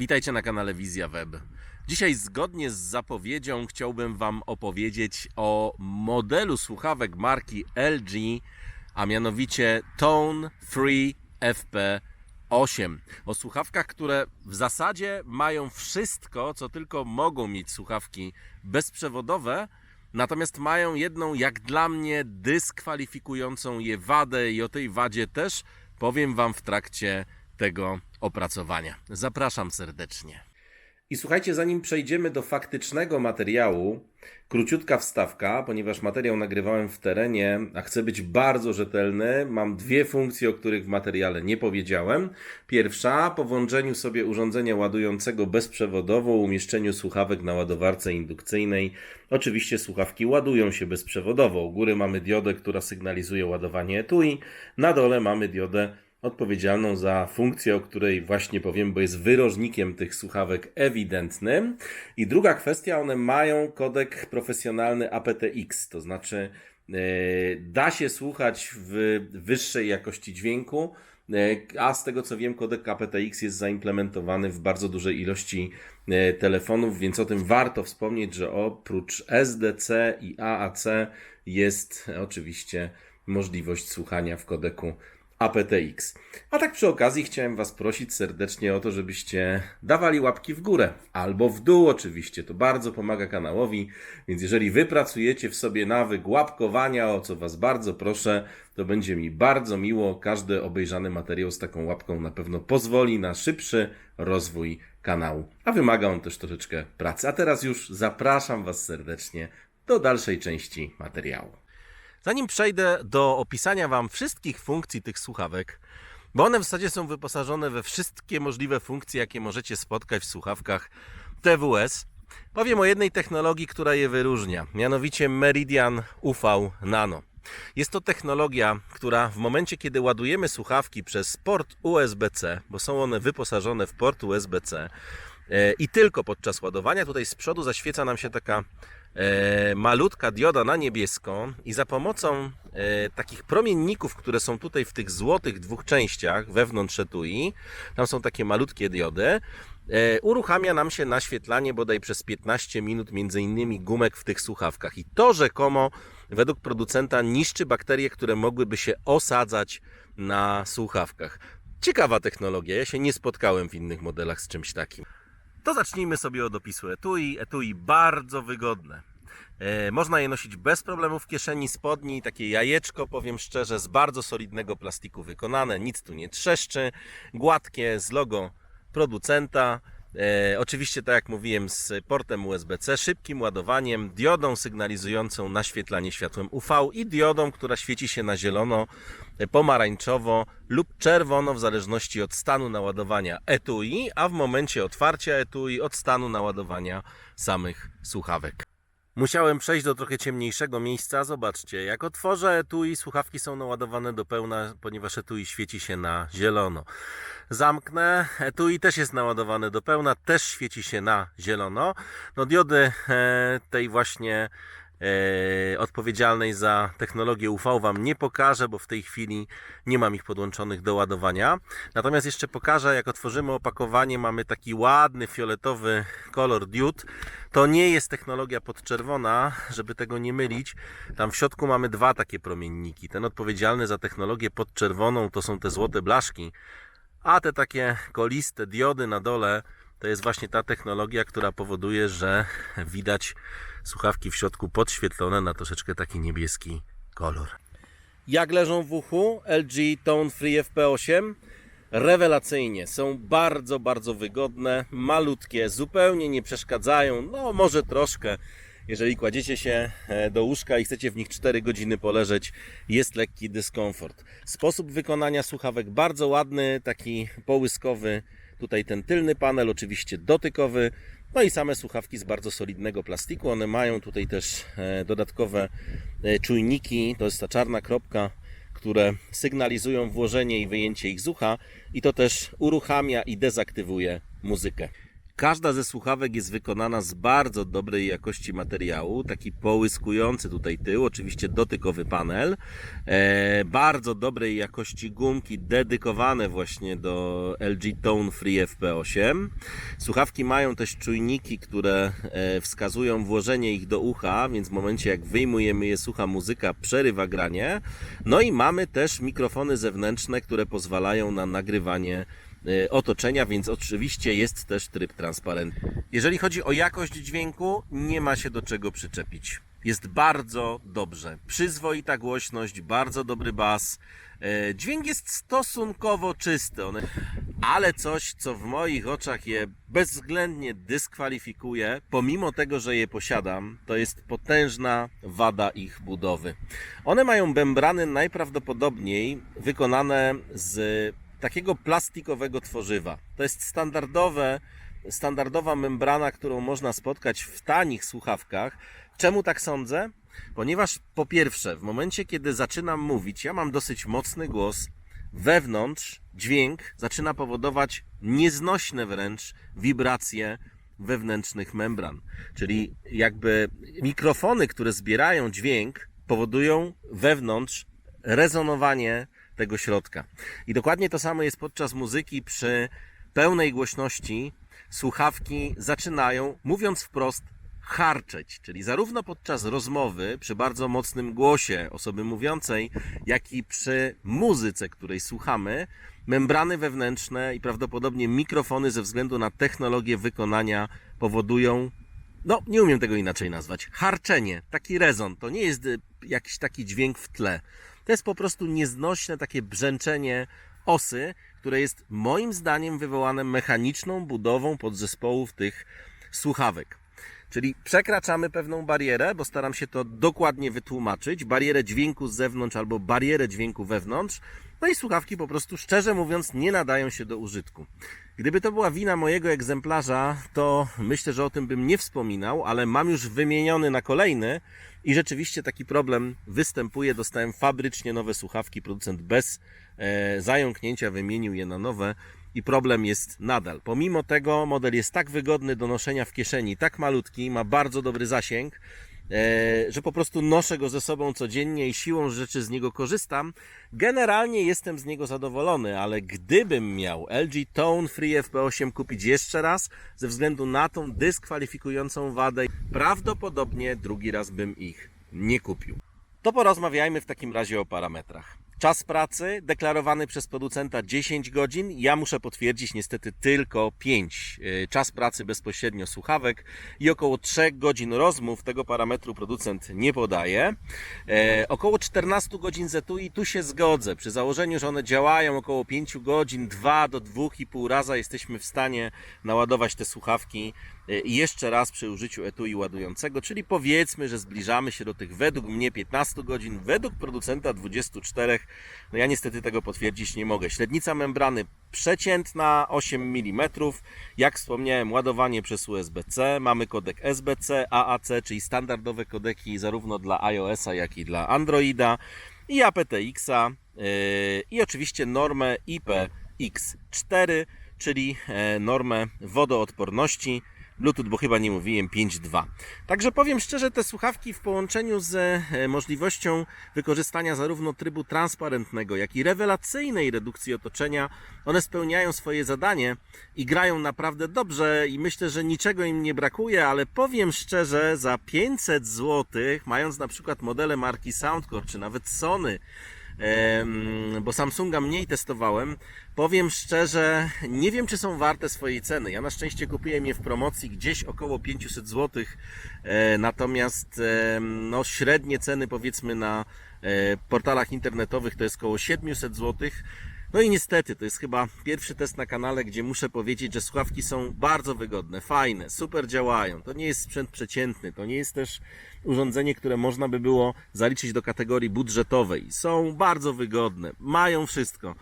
Witajcie na kanale Wizja Web. Dzisiaj zgodnie z zapowiedzią chciałbym Wam opowiedzieć o modelu słuchawek marki LG, a mianowicie Tone Free FP8. O słuchawkach, które w zasadzie mają wszystko, co tylko mogą mieć słuchawki bezprzewodowe, natomiast mają jedną, jak dla mnie, dyskwalifikującą je wadę i o tej wadzie też powiem Wam w trakcie tego opracowania. Zapraszam serdecznie. I słuchajcie, zanim przejdziemy do faktycznego materiału, króciutka wstawka, ponieważ materiał nagrywałem w terenie, a chcę być bardzo rzetelny, mam dwie funkcje, o których w materiale nie powiedziałem. Pierwsza, po włączeniu sobie urządzenia ładującego bezprzewodowo, umieszczeniu słuchawek na ładowarce indukcyjnej. Oczywiście słuchawki ładują się bezprzewodowo. U góry mamy diodę, która sygnalizuje ładowanie etui, na dole mamy diodę odpowiedzialną za funkcję, o której właśnie powiem, bo jest wyrożnikiem tych słuchawek ewidentnym. I druga kwestia, one mają kodek profesjonalny aptX, to znaczy e, da się słuchać w wyższej jakości dźwięku, e, a z tego co wiem, kodek aptX jest zaimplementowany w bardzo dużej ilości e, telefonów, więc o tym warto wspomnieć, że oprócz SDC i AAC jest oczywiście możliwość słuchania w kodeku aptX. A tak przy okazji chciałem Was prosić serdecznie o to, żebyście dawali łapki w górę albo w dół oczywiście. To bardzo pomaga kanałowi, więc jeżeli wypracujecie w sobie nawyk łapkowania, o co Was bardzo proszę, to będzie mi bardzo miło. Każdy obejrzany materiał z taką łapką na pewno pozwoli na szybszy rozwój kanału. A wymaga on też troszeczkę pracy. A teraz już zapraszam Was serdecznie do dalszej części materiału. Zanim przejdę do opisania Wam wszystkich funkcji tych słuchawek, bo one w zasadzie są wyposażone we wszystkie możliwe funkcje, jakie możecie spotkać w słuchawkach TWS, powiem o jednej technologii, która je wyróżnia, mianowicie Meridian UV Nano. Jest to technologia, która w momencie, kiedy ładujemy słuchawki przez port USB-C, bo są one wyposażone w port USB-C e, i tylko podczas ładowania, tutaj z przodu zaświeca nam się taka malutka dioda na niebiesko i za pomocą e, takich promienników, które są tutaj w tych złotych dwóch częściach wewnątrz etui, tam są takie malutkie diody, e, uruchamia nam się naświetlanie bodaj przez 15 minut między innymi gumek w tych słuchawkach i to rzekomo według producenta niszczy bakterie, które mogłyby się osadzać na słuchawkach. Ciekawa technologia, ja się nie spotkałem w innych modelach z czymś takim. To zacznijmy sobie od opisu etui. Etui bardzo wygodne. E, można je nosić bez problemu w kieszeni spodni. Takie jajeczko, powiem szczerze, z bardzo solidnego plastiku wykonane. Nic tu nie trzeszczy. Gładkie, z logo producenta. E, oczywiście, tak jak mówiłem, z portem USB-C, szybkim ładowaniem, diodą sygnalizującą naświetlanie światłem UV i diodą, która świeci się na zielono, pomarańczowo lub czerwono, w zależności od stanu naładowania etui, a w momencie otwarcia etui od stanu naładowania samych słuchawek. Musiałem przejść do trochę ciemniejszego miejsca. Zobaczcie, jak otworzę etui, słuchawki są naładowane do pełna, ponieważ etui świeci się na zielono. Zamknę, etui też jest naładowane do pełna, też świeci się na zielono. No diody e, tej właśnie odpowiedzialnej za technologię UV Wam nie pokażę, bo w tej chwili nie mam ich podłączonych do ładowania. Natomiast jeszcze pokażę, jak otworzymy opakowanie, mamy taki ładny fioletowy kolor diod. To nie jest technologia podczerwona, żeby tego nie mylić. Tam w środku mamy dwa takie promienniki. Ten odpowiedzialny za technologię podczerwoną to są te złote blaszki, a te takie koliste diody na dole to jest właśnie ta technologia, która powoduje, że widać słuchawki w środku podświetlone na troszeczkę taki niebieski kolor. Jak leżą w uchu LG Tone Free FP8? Rewelacyjnie. Są bardzo, bardzo wygodne, malutkie, zupełnie nie przeszkadzają. No, może troszkę. Jeżeli kładziecie się e, do łóżka i chcecie w nich 4 godziny poleżeć, jest lekki dyskomfort. Sposób wykonania słuchawek bardzo ładny, taki połyskowy. Tutaj ten tylny panel, oczywiście dotykowy. No i same słuchawki z bardzo solidnego plastiku. One mają tutaj też e, dodatkowe e, czujniki. To jest ta czarna kropka, które sygnalizują włożenie i wyjęcie ich z ucha i to też uruchamia i dezaktywuje muzykę. Każda ze słuchawek jest wykonana z bardzo dobrej jakości materiału, taki połyskujący tutaj tył, oczywiście dotykowy panel, e, bardzo dobrej jakości gumki dedykowane właśnie do LG Tone Free FP8. Słuchawki mają też czujniki, które e, wskazują włożenie ich do ucha, więc w momencie jak wyjmujemy je słucha muzyka, przerywa granie. No i mamy też mikrofony zewnętrzne, które pozwalają na nagrywanie otoczenia, więc oczywiście jest też tryb transparentny. Jeżeli chodzi o jakość dźwięku, nie ma się do czego przyczepić. Jest bardzo dobrze. Przyzwoita głośność, bardzo dobry bas. E, Dźwięk jest stosunkowo czysty, ale coś, co w moich oczach je bezwzględnie dyskwalifikuje, pomimo tego, że je posiadam, to jest potężna wada ich budowy. One mają membrany najprawdopodobniej wykonane z takiego plastikowego tworzywa. To jest standardowe, standardowa membrana, którą można spotkać w tanich słuchawkach. Czemu tak sądzę? Ponieważ po pierwsze, w momencie kiedy zaczynam mówić, ja mam dosyć mocny głos, wewnątrz dźwięk zaczyna powodować nieznośne wręcz wibracje wewnętrznych membran. Czyli jakby mikrofony, które zbierają dźwięk, powodują wewnątrz rezonowanie tego środka. I dokładnie to samo jest podczas muzyki przy pełnej głośności. Słuchawki zaczynają, mówiąc wprost, harczeć, czyli zarówno podczas rozmowy, przy bardzo mocnym głosie osoby mówiącej, jak i przy muzyce, której słuchamy, membrany wewnętrzne i prawdopodobnie mikrofony ze względu na technologię wykonania powodują no, nie umiem tego inaczej nazwać. Harczenie, taki rezon, to nie jest y, jakiś taki dźwięk w tle. To jest po prostu nieznośne takie brzęczenie osy, które jest moim zdaniem wywołane mechaniczną budową podzespołów tych słuchawek. Czyli przekraczamy pewną barierę, bo staram się to dokładnie wytłumaczyć. Barierę dźwięku z zewnątrz albo barierę dźwięku wewnątrz. No i słuchawki po prostu, szczerze mówiąc, nie nadają się do użytku. Gdyby to była wina mojego egzemplarza, to myślę, że o tym bym nie wspominał, ale mam już wymieniony na kolejny i rzeczywiście taki problem występuje. Dostałem fabrycznie nowe słuchawki, producent bez e, zająknięcia wymienił je na nowe i problem jest nadal. Pomimo tego model jest tak wygodny do noszenia w kieszeni, tak malutki, ma bardzo dobry zasięg, że po prostu noszę go ze sobą codziennie i siłą rzeczy z niego korzystam. Generalnie jestem z niego zadowolony, ale gdybym miał LG Tone Free FP8 kupić jeszcze raz, ze względu na tą dyskwalifikującą wadę, prawdopodobnie drugi raz bym ich nie kupił. To porozmawiajmy w takim razie o parametrach. Czas pracy deklarowany przez producenta 10 godzin. Ja muszę potwierdzić niestety tylko 5. Yy, Czas pracy bezpośrednio słuchawek i około 3 godzin rozmów. Tego parametru producent nie podaje. E, około 14 godzin ZTUI tu się zgodzę. Przy założeniu, że one działają około 5 godzin, 2 do 2,5 raza jesteśmy w stanie naładować te słuchawki e, jeszcze raz przy użyciu etui ładującego, czyli powiedzmy, że zbliżamy się do tych według mnie 15 godzin, według producenta 24. No ja niestety tego potwierdzić nie mogę. Średnica membrany przeciętna 8 mm. Jak wspomniałem, ładowanie przez USB-C. Mamy kodek SBC, AAC, czyli standardowe kodeki zarówno dla iOS-a, jak i dla Androida. I aptX-a yy, i oczywiście normę IPX4, czyli e, normę wodoodporności. Bluetooth, bo chyba nie mówiłem 5.2. Także powiem szczerze, te słuchawki w połączeniu z e, możliwością wykorzystania zarówno trybu transparentnego, jak i rewelacyjnej redukcji otoczenia, one spełniają swoje zadanie i grają naprawdę dobrze i myślę, że niczego im nie brakuje, ale powiem szczerze, za 500 zł, mając na przykład modele marki Soundcore, czy nawet Sony, bo Samsunga mniej testowałem. Powiem szczerze, nie wiem czy są warte swojej ceny. Ja na szczęście kupiłem je w promocji gdzieś około 500 zł, e, natomiast no, średnie ceny powiedzmy na e, portalach internetowych to jest około 700 zł. No i niestety, to jest chyba pierwszy test na kanale, gdzie muszę powiedzieć, że słuchawki są bardzo wygodne, fajne, super działają. To nie jest sprzęt przeciętny, to nie jest też urządzenie, które można by było zaliczyć do kategorii budżetowej. Są bardzo wygodne, mają wszystko,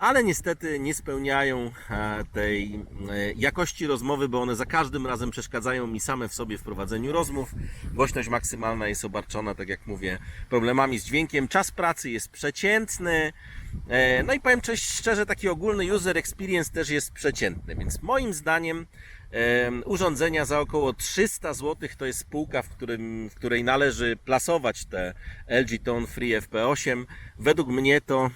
ale niestety nie spełniają e, tej e, jakości rozmowy, bo one za każdym razem przeszkadzają mi same w sobie w prowadzeniu rozmów. Głośność maksymalna jest obarczona, tak jak mówię, problemami z dźwiękiem. Czas pracy jest przeciętny. E, No i powiem coś szczerze, taki ogólny user experience też jest przeciętny, więc moim zdaniem em, urządzenia za około 300 zł to jest spółka, w, którym, w której należy plasować te LG Tone Free FP8. Według mnie to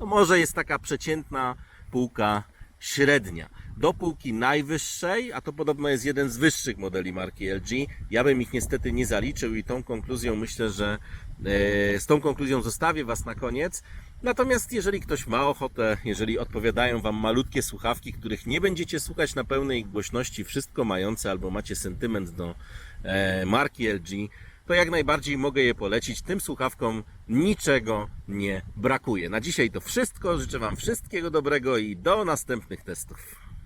no może jest taka przeciętna półka średnia. Do półki najwyższej, a to podobno jest jeden z wyższych modeli marki LG, ja bym ich niestety nie zaliczył i tą konkluzją myślę, że e, z tą konkluzją zostawię Was na koniec. Natomiast jeżeli ktoś ma ochotę, jeżeli odpowiadają Wam malutkie słuchawki, których nie będziecie słuchać na pełnej głośności, wszystko mające, albo macie sentyment do e, marki LG, to jak najbardziej mogę je polecić. Tym słuchawkom niczego nie brakuje. Na dzisiaj to wszystko. Życzę Wam wszystkiego dobrego i do następnych testów.